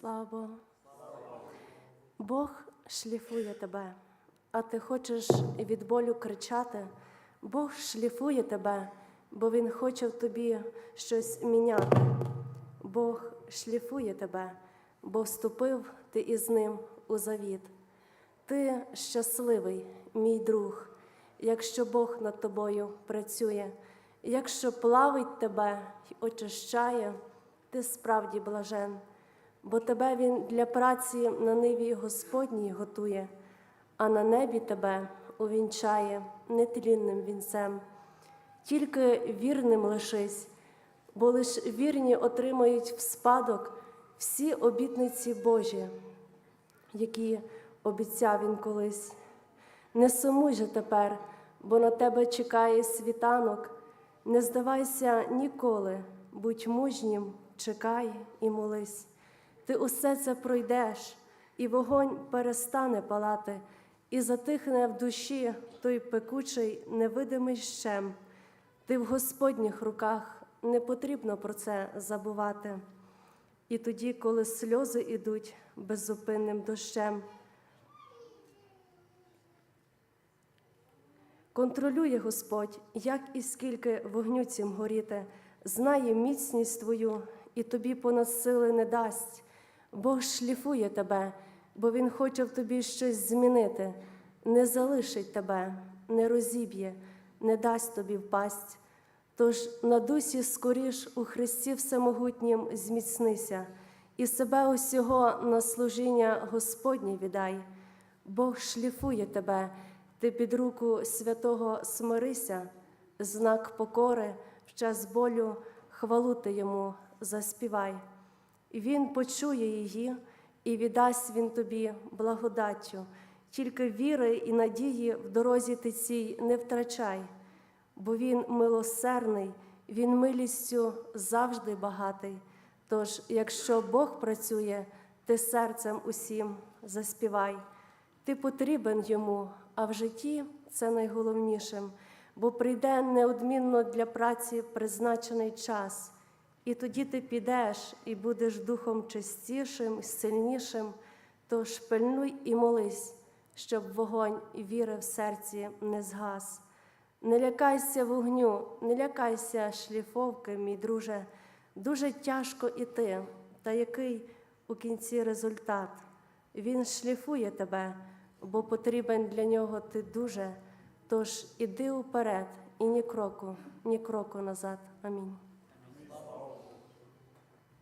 Слава Богу. Бог шліфує тебе, а ти хочеш від болю кричати. Бог шліфує тебе, бо Він хоче в тобі щось міняти. Бог шліфує тебе, бо вступив ти із ним у завіт. Ти щасливий, мій друг, якщо Бог над тобою працює, якщо плавить тебе й очищає, ти справді блажен, бо тебе Він для праці на ниві Господній готує, а на небі тебе увінчає нетлінним вінцем. Тільки вірним лишись, бо лиш вірні отримають в спадок всі обітниці Божі, які обіцяв він колись. Не сумуй же тепер, бо на тебе чекає світанок. Не здавайся ніколи, будь мужнім, чекай і молись. Ти усе це пройдеш, і вогонь перестане палати, і затихне в душі той пекучий невидимий щем. Ти в Господніх руках не потрібно про це забувати. І тоді, коли сльози ідуть беззупинним дощем, контролює Господь, як і скільки вогню цім горіти, знає міцність твою і тобі понад сили не дасть. Бог шліфує тебе, бо Він хоче в тобі щось змінити, не залишить тебе, не розіб'є, не дасть тобі впасть. Тож на дусі скоріш у Христі Всемогутнім зміцнися, і себе усього на служіння Господнє віддай. Бог шліфує тебе, ти під руку святого смирися, знак покори в час болю, хвалу ти йому заспівай. Він почує її і віддасть він тобі благодаттю, тільки віри і надії в дорозі ти цій не втрачай бо Він милосердний, Він милістю завжди багатий. Тож, якщо Бог працює, ти серцем усім заспівай. Ти потрібен йому, а в житті це найголовнішим, бо прийде неодмінно для праці призначений час, і тоді ти підеш і будеш духом чистішим, сильнішим. Тож пильнуй і молись, щоб вогонь віри в серці не згас. Не лякайся вогню, не лякайся шліфовки, мій друже. Дуже тяжко іти, та який у кінці результат. Він шліфує тебе, бо потрібен для нього ти дуже. Тож іди уперед і ні кроку, ні кроку назад. Амінь.